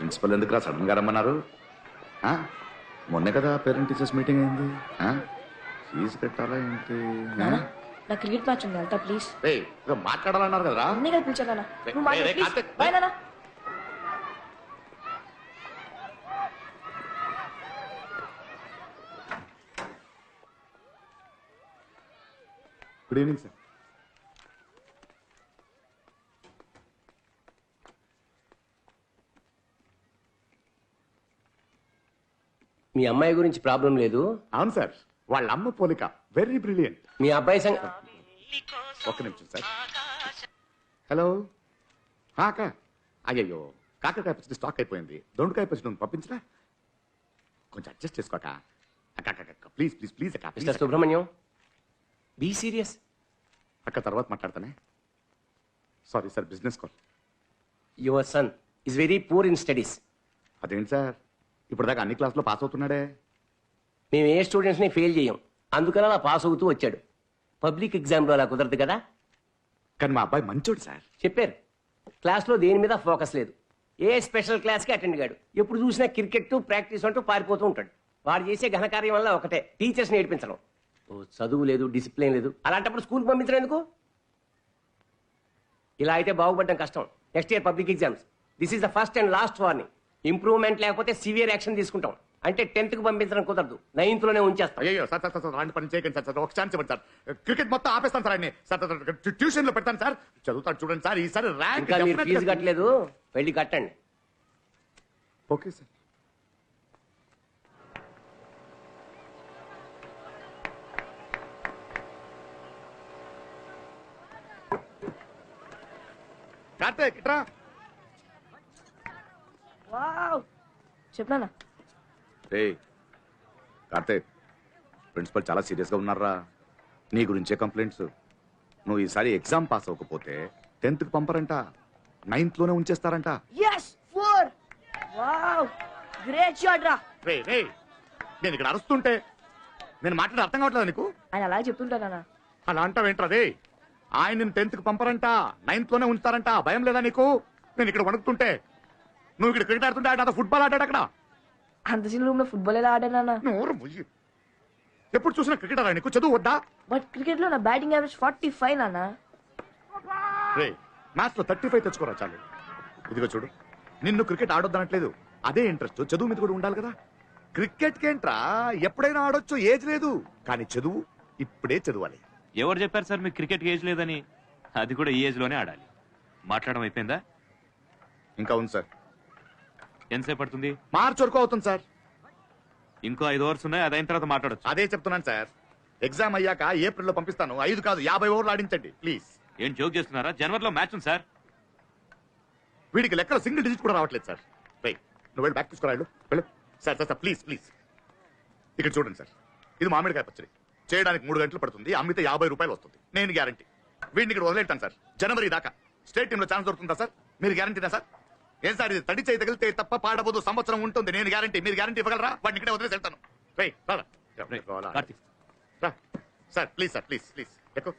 Principal ఎందుకు రా సడన్గా రమ్మన్నారు? ఆ? మొన్నే కదా పేరెంట్ టీచర్స్ మీటింగ్ అయింది. ఆ? ఫీజు కట్టాలా ఏంటి? నా క్రికెట్ మ్యాచ్ ఉంది వెళ్తా ప్లీజ్. మాట్లాడాలన్నారు కదరా? అన్నీ కలిపి పిలిచాను బాయ్ గుడ్ ఈవినింగ్ సార్. మీ అమ్మాయి గురించి ప్రాబ్లం లేదు. అవును సార్ వాళ్ళ అమ్మ పోలిక వెరీ బ్రిలియంట్ మీ అబ్బాయి సంగ ఒక్క నిమిషం సార్. హలో. అక్క. అయ్యయ్యో కాకరకాయ పచ్చడి స్టాక్ అయిపోయింది. దొండకాయ పచ్చడి నువ్వు పంపించరా? కొంచెం అడ్జస్ట్ చేసుకోక. అక్క అక్క అక్క ప్లీజ్ ప్లీజ్ ప్లీజ్ అక్క మిస్టర్ సుబ్రహ్మణ్యం బీ సీరియస్. అక్క తర్వాత మాట్లాడతానే? Sorry sir business call your son is very poor in studies. అదేంటి సార్? ఇప్పుడు దాకా అన్ని క్లాసులో పాస్ అవుతున్నాడే? మేము ఏ స్టూడెంట్స్ని ఫెయిల్ చేయం. అందుకని అలా పాస్ అవుతూ వచ్చాడు. పబ్లిక్ ఎగ్జామ్లో అలా కుదరదు కదా? కానీ మా అబ్బాయి మంచోడు సార్. చెప్పారు. క్లాస్లో దేని మీద ఫోకస్ లేదు. ఏ స్పెషల్ క్లాస్కి అటెండ్ కాడు ఎప్పుడు చూసినా క్రికెట్ ప్రాక్టీస్ అంటూ పారిపోతూ ఉంటాడు. వాడు చేసే ఘనకార్యం వల్ల ఒకటే టీచర్స్ నేర్పించడం ఓ చదువు లేదు డిసిప్లిన్ లేదు. అలాంటప్పుడు స్కూల్కి పంపించడం ఎందుకు? ఇలా అయితే బాగుపడడం కష్టం. Next year public exams. This is the first and last warning. Improvement లేకపోతే సివియర్ యాక్షన్ తీసుకుంటాం. అంటే టెన్త్కి పంపించడం కుదరదు. నైన్త్లోనే ఉంచేస్తాం. అయ్యో సార్ సార్ సార్ సార్ అలాంటి పని చేయకండి సార్ సార్ ఒక ఛాన్స్ ఇవ్వండి సార్. క్రికెట్ మొత్తం ఆపేస్తాను సార్ ట్యూషన్లో పెడతాను సార్. చదువుతాడు చూడండి సార్ ఈసారి ర్యాంక్ ఇంకా మీరు ఫీజు కట్టలేదు? వెళ్ళి కట్టండి. Okay sir. కార్తీక్ ఇట్రా. వావ్! చెప్పు నాన్న రే కార్తీక్ ప్రిన్సిపల్ చాలా సీరియస్గా ఉన్నారా? నీ గురించే కంప్లైంట్స్. నువ్వు ఈసారి ఎగ్జామ్ పాస్ అవ్వకపోతే పంపరంట ఉంచేస్తారంట. వావ్! గ్రేట్ షాట్ రా. రే రే నేను ఇక్కడ అరుస్తుంటే నేను మాట్లాడే అర్థం కావట్లేదు నీకు? ఆయన అలా చెప్తుంటా నాన్న. అలా అంటావేంట్రా రే ఆయన నేను టెన్త్కి పంపరంట నైన్త్లోనే ఉంచుతారంట భయం లేదా నీకు? నేను ఇక్కడ వణుకుతుంటే నువ్వు ఇక్కడ క్రికెట్ ఆడుతుంటే ఆడ ఫుట్బాల్ ఆడాడు అక్కడ. అంత చిన్న రూమ్లో ఫుట్బాల్ ఎలా ఆడాను నాన్న? నోరు ముయ్యి ఎప్పుడు చూసినా క్రికెట్ ఆడా నీకు చదువు వద్దా? బట్ క్రికెట్లో నా బ్యాటింగ్ యావరేజ్ ఫార్టీ ఫైవ్ నాన్న. రే మ్యాచ్లో థర్టీ ఫైవ్ తెచ్చుకోరా చాలు. ఇదిగో చూడు నిన్ను క్రికెట్ ఆడొద్దనట్లేదు. అదే ఇంట్రెస్ట్ చదువు మీద కూడా ఉండాలి కదా. క్రికెట్ కేంట్రా ఎప్పుడైనా ఆడొచ్చు ఏజ్ లేదు. కానీ చదువు ఇప్పుడే చదవాలి. ఎవరు చెప్పారు సార్ మీకు క్రికెట్ ఏజ్ లేదని? అది కూడా ఈ ఏజ్లోనే ఆడాలి. మాట్లాడడం అయిపోయిందా? ఇంకా ఉంది సార్. ఎంతసేపు పడుతుంది? మార్చ్ వరకు అవుతుంది సార్. ఇంకో ఐదు ఓవర్స్ ఉన్నాయి అది అయిన తర్వాత మాట్లాడొచ్చు. అదే చెప్తున్నాను సార్. ఎగ్జామ్ అయ్యాక ఏప్రిల్లో పంపిస్తాను. ఐదు కాదు యాభై ఓవర్లు ఆడించండి ప్లీజ్. ఏం జోక్ చేస్తున్నారా? జనవరిలో మ్యాచ్ ఉంది సార్. వీడికి లెక్కలో సింగిల్ డిజిట్ కూడా రావట్లేదు సార్. రే నువ్వు వెళ్ళి బ్యాక్ తీసుకురా వెళ్ళు sir sir sir please please. ఇక్కడ చూడండి సార్. ఇది మామిడికాయ పచ్చడి. చేయడానికి మూడు గంటలు పడుతుంది అమ్మితే యాభై రూపాయలు వస్తుంది. నేను గ్యారంటీ. వీడిని ఇక్కడ వదిలేటాను సార్. జనవరి దాకా. స్టేట్ టీంలో ఛాన్స్ దొరుకుతుందా సార్? మీరు గ్యారంటీనా సార్? ఏం సార్ ఇది తడి చేయి తగిలితే తప్ప పాడబోదు సంవత్సరం ఉంటుంది నేను గ్యారంటీ మీరు గ్యారంటీ ఇవ్వగలరా వాడిని ఇక్కడే వదిలేసి వెళ్తాను రే రారా. రేయ్, రావాలా? కార్తీక్. రా sir please sir please please ఎక్కువ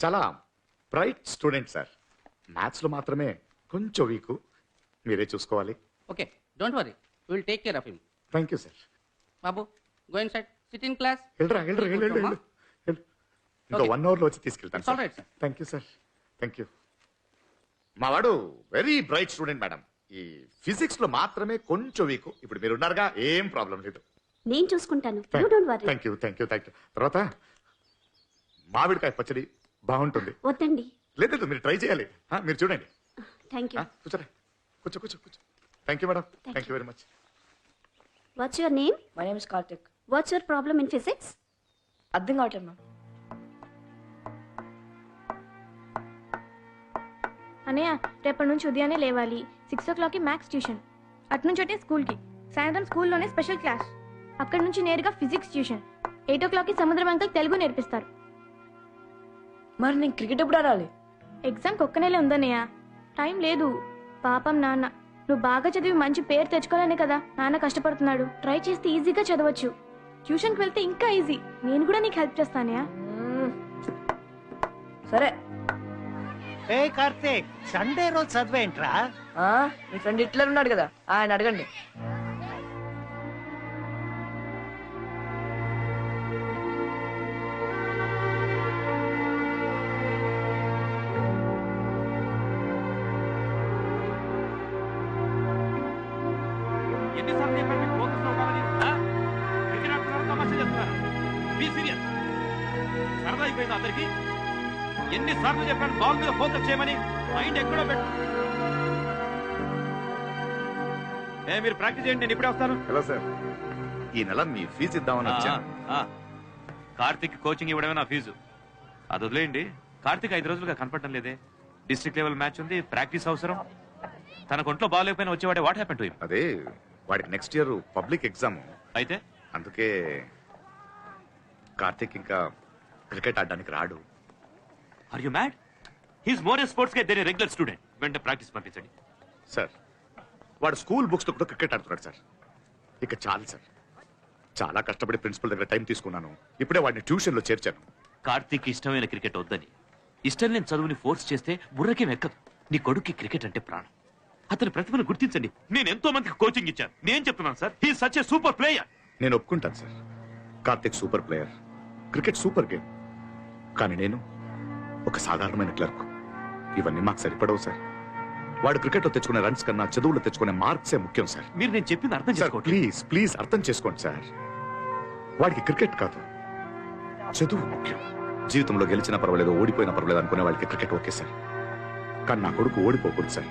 చాలా బ్రైట్ స్టూడెంట్ సార్ మ్యాథ్స్లో మాత్రమే కొంచెం వీక్ మీరే చూసుకోవాలి Okay, don't worry. We'll take care of him. Thank you sir Babu, go inside. Sit in class. వెళ్ళరా వెళ్ళరా వెళ్ళు వెళ్ళు, వెళ్ళు వెళ్ళు. ఇంకా Okay. వన్ అవర్లో వచ్చి తీసుకెళ్తాను It's all right, sir. Thank you sir thank you మా వాడు వెరీ బ్రైట్ స్టూడెంట్ మేడం ఈ ఫిజిక్స్లో మాత్రమే కొంచెం వీక్ ఇప్పుడు మీరు ఉన్నారుగా ఏం ప్రాబ్లం లేదు. నేను చూసుకుంటాను. You don't worry thank you thank you thank you తర్వాత మామిడికాయ పచ్చడి బాగుంటుంది. వద్దండి. లేదు మీరు ట్రై చేయాలి. ఆ, మీరు చూడండి. థ్యాంక్ యూ ఆ, కూర్చోరా కూర్చో కూర్చో కూర్చో. Thank you madam thank you very much what's your name my name is Karthik what's your problem in physics అర్థం కావట్లేదు మ్యామ్ అనయ్య రేపటి నుంచి ఉదయాన్నే లేవాలి. సిక్స్ ఓ క్లాక్కి మ్యాథ్స్ ట్యూషన్. అటు నుంచి అంటే స్కూల్కి. సాయంత్రం స్కూల్లోనే స్పెషల్ క్లాస్. అక్కడి నుంచి నేరుగా ఫిజిక్స్ ట్యూషన్. ఎయిట్ ఓ క్లాక్కి సముద్రం అంకల్ తెలుగు నేర్పిస్తారు. మరి నేను క్రికెట్ ఎప్పుడు ఆడాలి? ఎగ్జామ్కి ఒక్క నెలే ఉందన్నయ్య. టైం లేదు. పాపం నాన్న. నువ్వు బాగా చదివి మంచి పేరు తెచ్చుకోవాలనే కదా నాన్న కష్టపడుతున్నాడు. ట్రై చేస్తే ఈజీగా చదవచ్చు. ట్యూషన్కి వెళ్తే ఇంకా ఈజీ. నేను కూడా నీకు హెల్ప్ చేస్తానయ్యా. మ్మ్. సరే. ఏ కార్తీక్ సండే రోజు చదివేంట్రా ఆ, మీ ఫ్రెండ్ హిట్లర్ ఉన్నాడు కదా ఆయన అడగండి ఎన్నిసార్లు చెప్పాను మీకు focus లో ఉండాలని? ఆ? క్రికెట్ ఆడుతున్నారు, తమాషా చేస్తున్నారు. Be serious. సరదా అయిపోయింది అందరికి ఎన్నిసార్లు చెప్పాను బాల్ మీద ఫోకస్ చేయమని. మైండ్ ఎక్కడో పెట్టు. ఏ మీరు ప్రాక్టీస్ చేయండి నేను ఇప్పుడే వస్తాను. Hello sir. ఈ నెల మీ ఫీజు ఇద్దామని వచ్చాను. కార్తీక్ కోచింగ్ ఇవ్వడమే నా ఫీజు. అది వదిలేయండి. కార్తీక్ ఐదు రోజులుగా కనపడటం లేదే. డిస్ట్రిక్ట్ లెవెల్ మ్యాచ్ ఉంది ప్రాక్టీస్ అవసరం. తన ఒంట్లో బాగాలేకపోయినా వచ్చేవాడే వాట్ హ్యాపెన్ టు అదే వాడికి నెక్స్ట్ ఇయర్ పబ్లిక్ ఎగ్జామ్. అయితే? అందుకే కార్తీక్ ఇంకా క్రికెట్ ఆడడానికి రాడు. Are you mad he's more sports guy than any regular student వెంటనే ప్రాక్టీస్ పంపించండి. సార్ వాడు స్కూల్ బుక్స్తో కూడా క్రికెట్ ఆడుతున్నాడు సార్ ఇక చాలు సార్ చాలా కష్టపడి ప్రిన్సిపల్ దగ్గర టైం తీసుకున్నాను. ఇప్పుడే వాడిని ట్యూషన్లో చేర్చాను. కార్తీక్ ఇష్టమైన క్రికెట్ వద్దని. ఇష్టం లేని చదువుని ఫోర్స్ చేస్తే బుర్రకేం ఎక్కదు నీ కొడుక్కి క్రికెట్ అంటే ప్రాణం. అతని ప్రతిభను గుర్తించండి. నేను ఎంతో మందికి కోచింగ్ ఇచ్చాను. నేను చెప్తున్నాను sir he such a super player నేను ఒప్పుకుంటాను sir Karthik super player cricket super game కానీ నేను ఒక సాధారణమైన క్లర్క్. ఇవన్నీ మాకు సరిపడవు సార్. వాడు క్రికెట్లో తెచ్చుకునే రన్స్ కన్నా చదువులో తెచ్చుకునే మార్క్సే ముఖ్యం సార్. మీరు నేను చెప్పింది అర్థం సార్ చేసుకోండి. ప్లీజ్ ప్లీజ్ అర్థం చేసుకోండి సార్. వాడికి క్రికెట్ కాదు చదువు ముఖ్యం. జీవితంలో గెలిచినా పర్వాలేదు ఓడిపోయినా పర్వాలేదు అనుకునే వాళ్ళకి క్రికెట్ ఓకే సార్. కానీ నా కొడుకు ఓడిపోకూడదు సార్.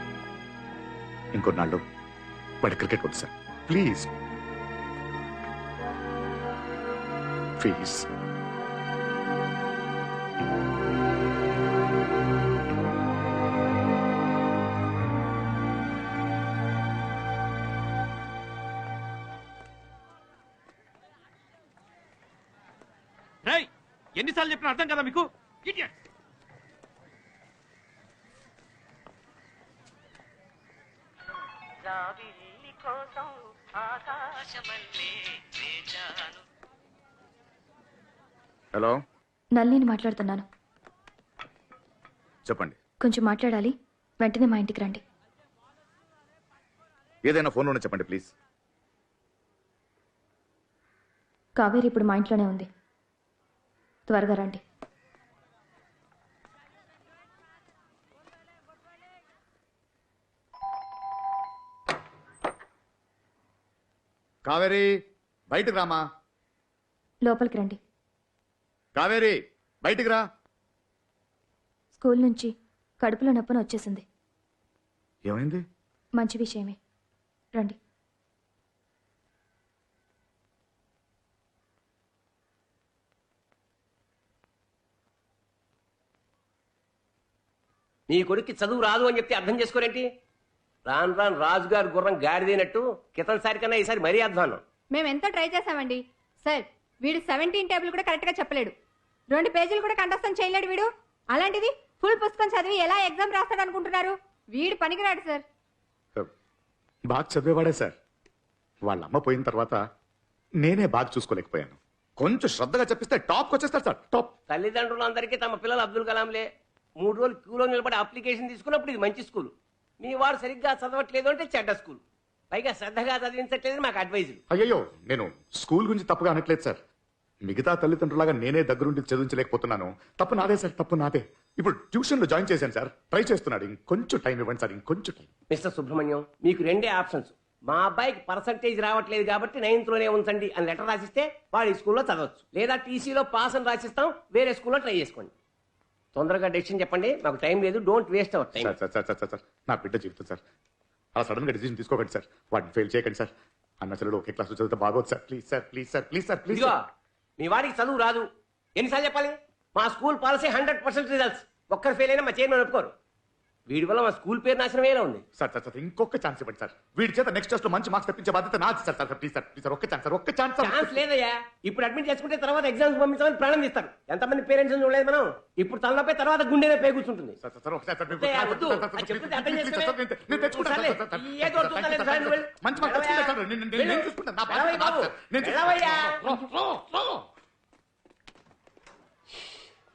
ఇంకొన్నాళ్ళు వాడి క్రికెట్ వద్దు సార్. ప్లీజ్. ప్లీజ్ ఎన్నిసార్లు చెప్పినా అర్థం కదా మీకు. హలో? నల్లిని మాట్లాడుతున్నాను. చెప్పండి. కొంచెం మాట్లాడాలి వెంటనే మా ఇంటికి రండి. ఏదైనా ఫోన్లోనే చెప్పండి ప్లీజ్. కావేరి ఇప్పుడు మా ఇంట్లోనే ఉంది. త్వరగా రండి. కావేరి బయటకు రామా? లోపలికి రండి. కావేరి బయటికి రా. స్కూల్ నుంచి కడుపులో నొప్పని వచ్చేసింది. ఏమైంది? మంచి విషయమే. రండి. నీ కొడుక్కి చదువు రాదు అని చెప్తే అర్థం చేసుకోరేంటి? రాను రాను రాజుగారు గుర్రం గాడిదైనట్టు క్రితం సారి కన్నా ఈసారి మరీ అధ్వానం మేము ఎంతో ట్రై చేసామండి సార్ వీడు సెవెంటీన్ టేబుల్ కూడా కరెక్ట్గా చెప్పలేడు. రెండు పేజీలు కూడా కంఠస్థం చేయలేడు వీడు. అలాంటిది ఫుల్ పుస్తకం చదివి ఎలా ఎగ్జామ్ రాస్తాడు అనుకుంటున్నారు వీడు పనికిరాడు సార్. బాగా చదివేవాడే సార్. వాళ్ళ అమ్మ పోయిన తర్వాత నేనే బాగా చూసుకోలేకపోయాను. కొంచెం శ్రద్ధగా చెప్పిస్తే టాప్ వచ్చేస్తారు సార్. టాప్. తల్లిదండ్రులందరికీ తమ పిల్లలు అబ్దుల్ కలాంలే. మూడు రోజులు క్యూలో నిలబడి అప్లికేషన్ తీసుకున్నప్పుడు ఇది మంచి స్కూల్ మీ వాడు సరిగ్గా చదవట్లేదు అంటే చెడ్డ స్కూల్ పైగా శ్రద్ధగా చదివించట్లేదు మాకు అడ్వైజులు అయ్యయ్యో నేను స్కూల్ గురించి తప్పుగా అనట్లేదు సార్ మిగతా తల్లిదండ్రులాగా నేనే దగ్గరుండి చదివించలేకపోతున్నాను. తప్పు నాదే సార్ తప్పు నాదే. ఇప్పుడు ట్యూషన్లో జాయిన్ చేశాను సార్ ట్రై చేస్తున్నాడు. ఇంకొంచెం టైం ఇవ్వండి సార్ ఇంకొంచెం టైం మిస్టర్ సుబ్రహ్మణ్యం మీకు రెండే ఆప్షన్స్ మా అబ్బాయికి పర్సంటేజ్ రావట్లేదు కాబట్టి నైన్త్లోనే ఉంచండి అని లెటర్ రాసిస్తే వాడు ఈ స్కూల్లో చదవచ్చు. లేదా టీసీలో పాస్ అని రాసిస్తాం వేరే స్కూల్లో ట్రై చేసుకోండి. తొందరగా డెసిషన్ చెప్పండి. మాకు టైం లేదు. Don't waste our time sir sir sir sir sir. Sir నా బిడ్డ జీవితం సార్. అలా సడన్గా డిసిజన్ తీసుకోకండి సార్. వాటిని ఫెయిల్ చేయకండి సార్. అన్న చెల్లెలు ఒకే క్లాస్ చదివితే బాగోదు sir. Please sir please sir please sir please ఇదిగో మీ వాడికి చదువు రాదు. ఎన్నిసార్లు చెప్పాలి? మా school policy hundred percent results ఒక్కరు ఫెయిల్ అయినా మా చైర్మన్ ఒప్పుకోరు. వీడి వల్ల మా స్కూల్ పేరు నాశనమేలా ఉంది సార్ సార్ సార్ ఇంకొక ఛాన్స్ ఇవ్వండి సార్ వీడి చేత నెక్స్ట్ టెస్ట్లో మంచి మార్క్స్ తెప్పించే బాధ్యత నాది sir sir please sir please sir ఒక్క ఛాన్స్ సార్ ఒక్క ఛాన్స్ ఛాన్స్ లేదయ్యా ఇప్పుడు అడ్మిట్ చేసుకుంటే తర్వాత ఎగ్జామ్స్ పంపించమని ప్రాణం తీస్తారు ఎంతమంది పేరెంట్స్ చూడలేదు మనం ఇప్పుడు తలనొప్పి తర్వాత గుండెనే పే కూర్చుంటుంది. మంచి.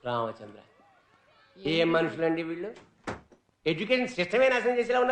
రామచంద్ర ఏం మనుషులండి వీళ్ళు ఎడ్యుకేషన్ సిస్టమే నాశనం చేసేలా ఉన్నారు.